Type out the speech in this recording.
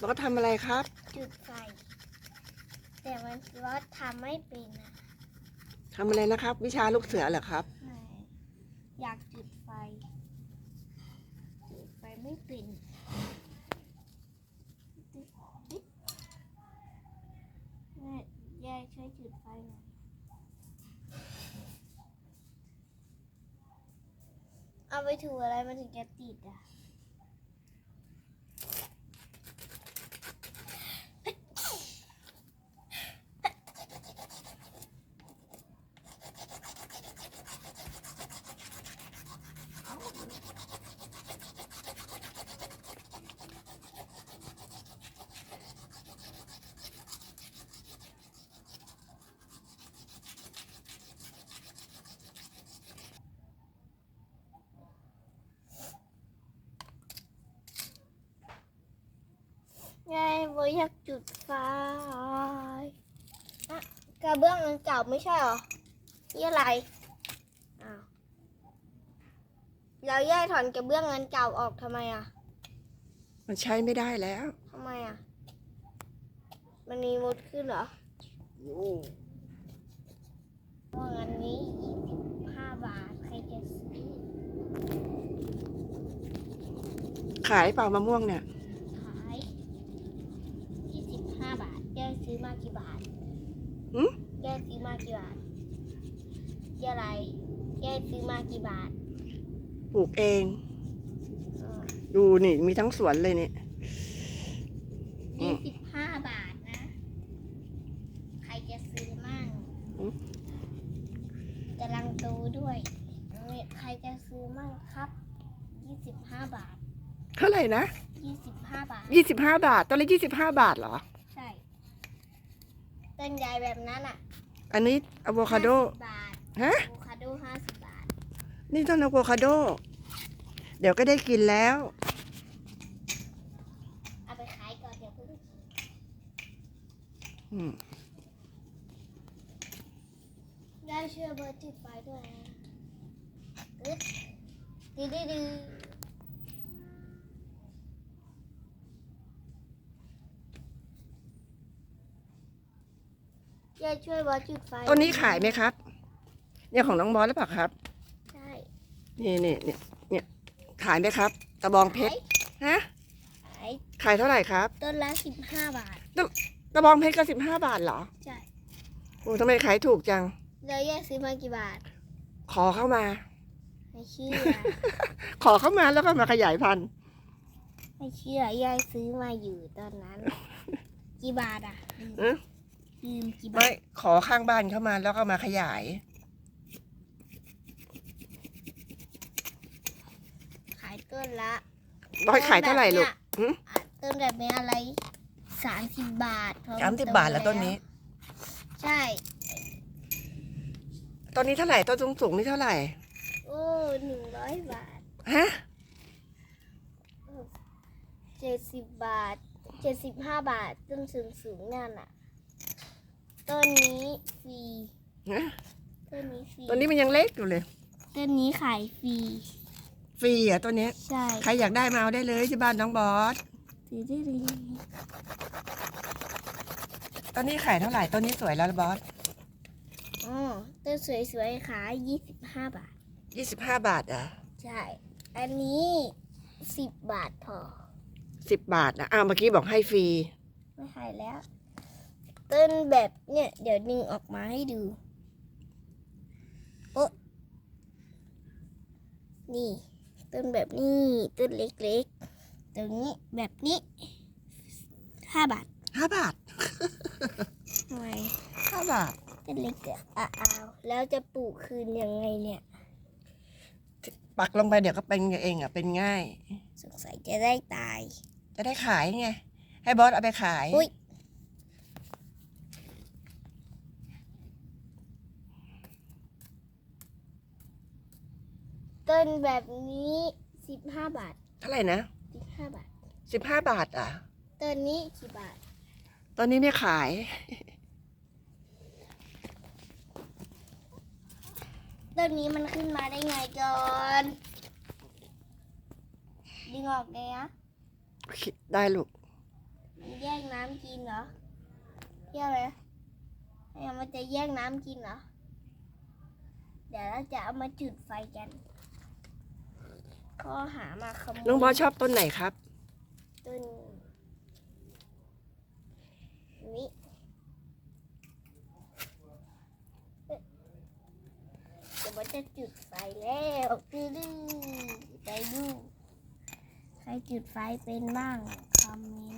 บอสทำอะไรครับ จุดไฟ แต่มันว่าทำไม่เป็นอะทำอะไรนะครับ วิชาลูกเสือเหรอครับ ไม่อยากจุดไฟ จุดไฟไม่เป็นแม่ยายช่วยจุดไฟหน่อยเอาไปถูอะไรมันถึงจะติดอะ อยากจุดไฟอะกระเบื้องอันเก่าไม่ใช่เหรอนี่อะไรอ้าวแล้วยายถอนกระเบื้องอันเก่าออกทำไมอะมันใช้ไม่ได้แล้วทำไมอะ มันมีมดขึ้นเหรอว่างันนี้ยี่สิบห้าบาท ใครจะซื้อ ขายเปล่ามะม่วงเนี่ยขายยี่สิบห้าบาทยาย ซื้อมากี่บาทหืมยายซื้อมากี่บาทยายอะไรยายซื้อมากี่บาทปลูกเองอ่าดูนี่มีทั้งสวนเลยเนี่ย อืยี่ม สิบห้าบาทนะ ใครจะซื้อมั่งอืมกำลังดูด้วยเนี่ยใครจะซื้อมั่งครับยี่สิบห้าบาทเท่าไหร่นะยี่สิบห้าบาท ยี่สิบห้าบาทต้นละยี่สิบห้าบาทเหรอใช่ ต้นใหญ่แบบนั้นอะอันนี้อะโวคาโด50บาทฮะ อะโวคาโดห้าสิบบาท นี่ต้นอะโวคาโด เดี๋ยวก็ได้กินแล้ว เอาไปขายก่อนเดี๋ยวเพิ่งอืมได้เชื่อเบอร์ติดไฟด้วยนะตึ๊ดดื้อดื้อ ดื้ออยายช่วยบอสจุดไฟต้นนี้ขายไหมครับ เนี่ยของน้องบอสหรือเปล่าครับ ใช่นี่นี่เนี่ยเนี่ยขายไหมครับตะบองเพชรฮะขายขายเท่าไหร่ครับต้นละสิบห้าบาทตะบองเพชรก็สิบห้าบาทเหรอใช่โอ้ทำไมขายถูกจังแล้วยายซื้อมากี่บาท ขอเข้ามาไม่เชื่อขอเข้ามาแล้วก็มาขยายพันธุ์ไม่เชื่อยายซื้อมาอยู่ตอนนั้น กี่บาทอะ ลืมเอ๊ะลืมกี่บาไม่ทขอข้างบ้านเข้ามาแล้วก็มาขยาย ขายต้นละบอยขายเท่าไหร่ลูกหึอะต้นแบบนี้อะไรสามสิบบาทเพระสามสิบบาทแล้วต้นนี้ ใช่ ต้นนี้เท่าไหร่ต้นสูงสูงๆนี่เท่าไหร่ โอ้หนึ่งร้อยบาทฮะ เจ็ดสิบบาทเจ็ดสิบห้าบาทต้นสูงสูงๆนั่นอะ ต้นนี้ฟรีฮะต้นนี้ฟรีต้นนี้มันยังเล็กอยู่เลย ต้นนี้ขายฟรีฟรีอะต้นเนี้ยใช่ใครอยากได้มาเอาได้เลยที่บ้านน้องบอสดื้อดื้อดื้อต้นนี้ขายเท่าไหร่ต้นนี้สวยแล้วบอสอ๋อต้นสวยๆขายยี่สิบห้าบาทยี่สิบห้าบาทอะใช่ อันนี้สิบบาทพอสิบบาทนะอ้าวเมื่อกี้บอกให้ฟรี ไม่ขายแล้ว ต้นแบบเนี่ย เดี๋ยวดึงออกมาให้ดู โอะนี่ต้นแบบนี้ต้นเล็กๆ ตรงนี้แบบนี้ห้าบาทห้าบาททำไมห้าบาทต้นเล็กอะอ้าวแล้วจะปลูกคืนยังไงเนี่ย ปักลงไปเดี๋ยวก็เป็นเองอะเป็นง่าย สงสัยจะได้ตาย จะได้ขายไง ให้บอสเอาไปขาย อุ๊ย ต้นแบบนี้สิบห้าบาทเท่าไหร่นะสิบห้าบาท สิบห้าบาทอะ ต้นนี้กี่บาท ตอนนี้ไม่ขาย ต้นนี้มันขึ้นมาได้ไงก่อนดึงออกเลยนะได้ลูกแย่งน้ำกินเหรอเที่ยวเลยไอ้มันจะแย่งน้ำกินเหรอ เดี๋ยวเราจะเอามาจุดไฟกัน ก็หามาขโมยน้องบอสชอบต้นไหนครับ ต้นนี้เอ๊ะเดี๋ยวมันจะจุดไฟแล้วดื้อๆไปดูใครจุดไฟเป็นบ้างคอมเมนต์